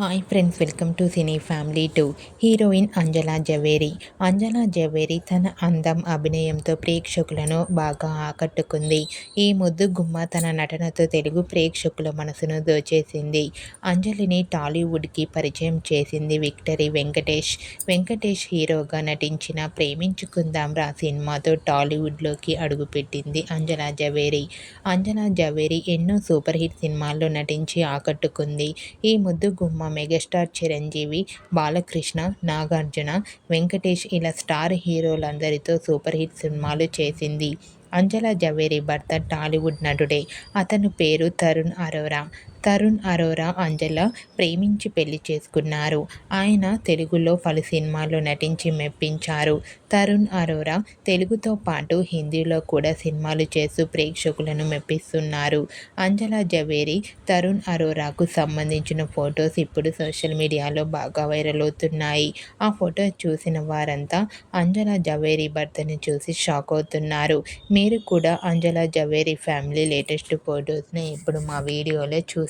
Hi friends welcome to cine family two heroine Anjala Zaveri Anjala Zaveri తన అందం అభినయంతో ప్రేక్షకులను బాగా ఆకట్టుకుంది. ఈ ముద్దు గుమ్మ తన నటనతో తెలుగు ప్రేక్షకుల మనసును దోచేసింది. అంజలిని టాలీవుడ్కి పరిచయం చేసింది విక్టరీ వెంకటేష్. వెంకటేష్ హీరోగా నటించిన ప్రేమించుకుందాం రా సినిమాతో టాలీవుడ్లోకి అడుగుపెట్టింది అంజలా జవేరి. అంజలా జవేరి ఎన్నో సూపర్ హిట్ సినిమాల్లో నటించి ఆకట్టుకుంది. ఈ ముద్దు గుమ్మ మెగాస్టార్ చిరంజీవి బాలకృష్ణ నాగార్జున వెంకటేష్ ఇలా స్టార్ హీరోలందరితో సూపర్ హిట్ సినిమాలు చేసింది. అంజలా జవేరి భర్త టాలీవుడ్ నటుడే. అతను పేరు తరుణ్ అరోరా. తరుణ్ అరోరా అంజల ప్రేమించి పెళ్ళి చేసుకున్నారు. ఆయన తెలుగులో పలు సినిమాల్లో నటించి మెప్పించారు. తరుణ్ అరోరా తెలుగుతో పాటు హిందీలో కూడా సినిమాలు చేస్తూ ప్రేక్షకులను మెప్పిస్తున్నారు. అంజల జవేరి తరుణ్ అరోరాకు సంబంధించిన ఫొటోస్ ఇప్పుడు సోషల్ మీడియాలో బాగా వైరల్ అవుతున్నాయి. ఆ ఫోటో చూసిన వారంతా అంజల జవేరి భర్తని చూసి షాక్ అవుతున్నారు. మీరు కూడా అంజల జవేరి ఫ్యామిలీ లేటెస్ట్ ఫొటోస్ని ఇప్పుడు మా వీడియోలో చూసి